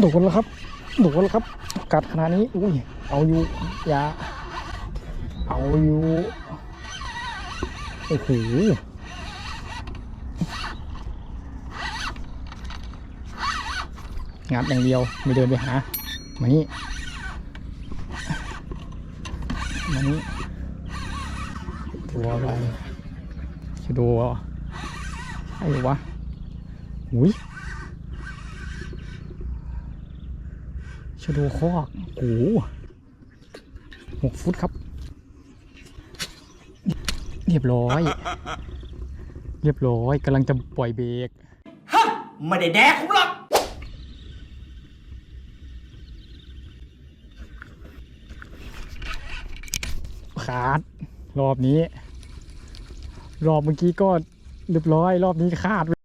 โดนแล้วครับโดนแล้วครับ กัดขนาดนี้อุ้ยเอาอยู่อยาเอาอยู่โอ้โหงัดอย่างเดียวไม่เดินไปหามานี่มานี่ตัวอะไรจะดูเหรอไอ้วะอุ้ย ชะโดคอกโอ้โหหกฟุตครับ เรียบร้อย เรียบร้อยกำลังจะปล่อยเบรกไม่ได้แดกผมหรอกขาด รอบนี้ รอบเมื่อกี้ก็เรียบร้อย รอบนี้ขาด